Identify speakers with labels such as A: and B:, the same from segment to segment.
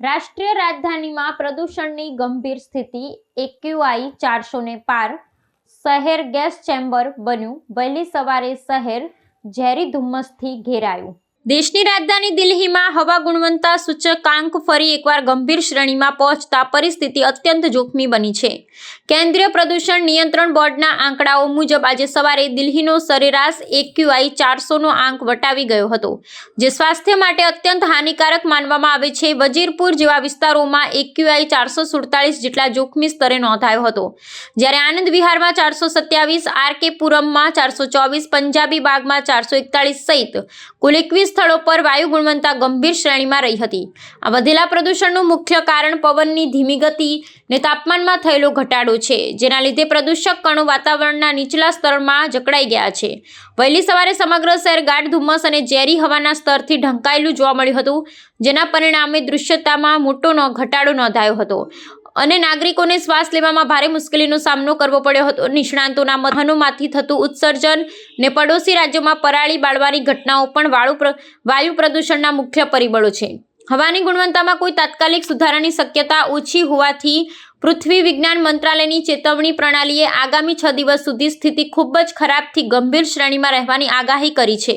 A: રાષ્ટ્રીય રાજધાનીમાં પ્રદૂષણની ગંભીર સ્થિતિ એક્યુઆઈ ચારસો ને પાર શહેર ગેસ ચેમ્બર બન્યું. વહેલી સવારે શહેર ઝેરી ધુમ્મસથી ઘેરાયું. દેશની રાજધાની દિલ્હીમાં હવા ગુણવત્તા સૂચકાંક ફરી એકવાર ગંભીર શ્રેણીમાં પહોંચતા પરિસ્થિતિ અત્યંત જોખમી બની છે. કેન્દ્રીય પ્રદૂષણ નિયંત્રણ બોર્ડના આંકડાઓ મુજબ આજે સવારે દિલ્હીનો સરેરાશ એક્યુઆઈ ચારસોનો આંક વટાવી ગયો હતો, જે સ્વાસ્થ્ય માટે અત્યંત હાનિકારક માનવામાં આવે છે. વજીરપુર જેવા વિસ્તારોમાં એક્યુઆઈ ચારસો સુડતાલીસ જેટલા જોખમી સ્તરે નોંધાયો હતો. જ્યારે આનંદ વિહારમાં ચારસો સત્યાવીસ, આર કે પુરમમાં ચારસો ચોવીસ, પંજાબી બાગમાં ચારસો એકતાળીસ સહિત કુલ એકવીસ સ્થળો પર વાયુ ગુણવત્તા ગંભીર શ્રેણીમાં રહી હતી. આ વધેલા પ્રદૂષણનું મુખ્ય કારણ પવનની ધીમી ગતિ ને તાપમાનમાં થયેલો ઘટાડો છે, જેના લીધે પ્રદૂષક કણો વાતાવરણના નીચલા સ્તરમાં જકડાઈ ગયા છે. વહેલી સવારે સમગ્ર શહેર ગાઢ ધુમ્મસ અને ઝેરી હવાના સ્તરથી ઢંકાયેલું જોવા મળ્યું હતું, જેના પરિણામે દૃશ્યતામાં મોટો ઘટાડો નોંધાયો હતો. અને નાગરિકોને શ્વાસ લેવામાં ભારે મુશ્કેલીનો સામનો કરવો પડ્યો હતો. નિષ્ણાંતોના મધનોમાંથી થતું ઉત્સર્જન ને પડોશી રાજ્યોમાં પરાળી બાળવાની ઘટનાઓ પણ વાળુ વાયુ પ્રદૂષણના મુખ્ય પરિબળો છે. હવાની ગુણવત્તામાં કોઈ તાત્કાલિક સુધારાની શક્યતા ઓછી હોવાથી પૃથ્વી વિજ્ઞાન મંત્રાલયની ચેતવણી પ્રણાલીએ આગામી છ દિવસ સુધી સ્થિતિ ખૂબ જ ખરાબથી ગંભીર શ્રેણીમાં રહેવાની આગાહી કરી છે.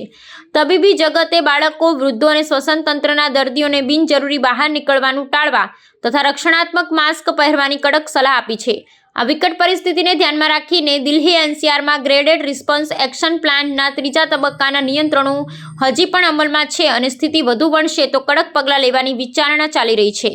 A: તબીબી જગતે બાળકો, વૃદ્ધો અને શ્વસન તંત્રના દર્દીઓને બિનજરૂરી બહાર નીકળવાનું ટાળવા તથા રક્ષણાત્મક માસ્ક પહેરવાની કડક સલાહ આપી છે. આ વિકટ પરિસ્થિતિને ધ્યાનમાં રાખીને દિલ્હી એનસીઆરમાં ગ્રેડેડ રિસ્પોન્સ એક્શન પ્લાનના ત્રીજા તબક્કાના નિયંત્રણો હજી પણ અમલમાં છે અને સ્થિતિ વધુ બનશે તો કડક પગલાં લેવાની વિચારણા ચાલી રહી છે.